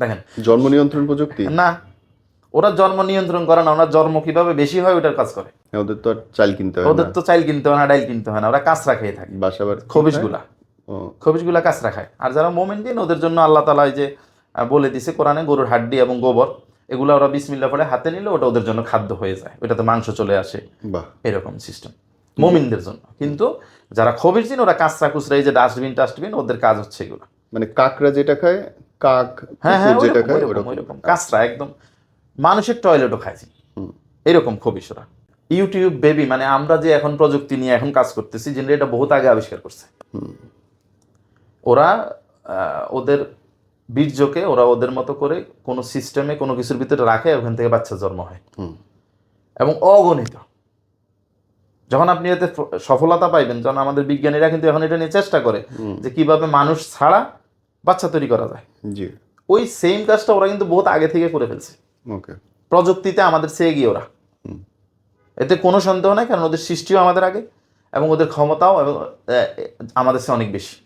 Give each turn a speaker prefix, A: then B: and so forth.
A: দেখেন।
B: জন্ম নিয়ন্ত্রণ প্রযুক্তি?
A: না ওরা জন্ম নিয়ন্ত্রণ করে না ওরা জন্ম কীভাবে বেশি হয় ওটার কাজ করে।
B: ওদের তো চাল কিনতে হয়
A: ওদের তো চাইল কিনতে হয় না ডাইল কিনতে হয় না ওরা কাঁচরা খেয়ে থাকে।
B: বাসাবার
A: খবিশগুলা খবিশগুলা কাঁচরা খায়। আর যারা মোমেন দিন ওদের জন্য আল্লাহ তালা এই যে বলে দিছে কোরআনে গরুর হাড্ডি এবং গোবর এগুলো ওরা বিসমিল্লা পরে হাতে নিলে ওটা ওদের জন্য খাদ্য হয়ে যায়। ওটাতে মাংস চলে আসে।
B: বাহ।
A: এরকম সিস্টেম মোমিনদের জন্য। কিন্তু যারা খবির দিন ওরা কাঁচরা কুচরা এই যে ডাস্টবিন টাস্টবিন ওদের কাজ হচ্ছে এগুলো।
B: মানে কাকরা যেটা খায় কাক
A: হ্যাঁ হ্যাঁ
B: যেটা খায়
A: ওইরকম। কাঁচরা একদম। মানুষের টয়লেটও খাইছি। এরকম খবিস ওরা ইউটিউব বেবি মানে আমরা যে এখন প্রযুক্তি নিয়ে এখন কাজ করতেছি জেনারে এটা বহুত আগে আবিষ্কার করছে। ওরা ওদের বীর্যকে ওরা ওদের মতো করে কোনো সিস্টেমে কোনো কিছুর ভিতরে রাখে ওখান থেকে বাচ্চা জন্ম হয়।
B: হুম।
A: এবং অগণিত। যখন আপনি এতে সফলতা পাইবেন যখন আমাদের বিজ্ঞানীরা কিন্তু এখন এটা নিয়ে চেষ্টা করে যে কীভাবে মানুষ ছাড়া বাচ্চা তৈরি করা যায়।
B: জি।
A: ওই সেম কাজটা ওরা কিন্তু বহুত আগে থেকে করে ফেলছে।
B: ওকে।
A: প্রযুক্তিতে আমাদের চেয়ে গিয়ে ওরা। এতে কোনো সন্দেহ নাই কারণ ওদের সৃষ্টিও আমাদের আগে এবং ওদের ক্ষমতাও এবং আমাদের চেয়ে অনেক বেশি।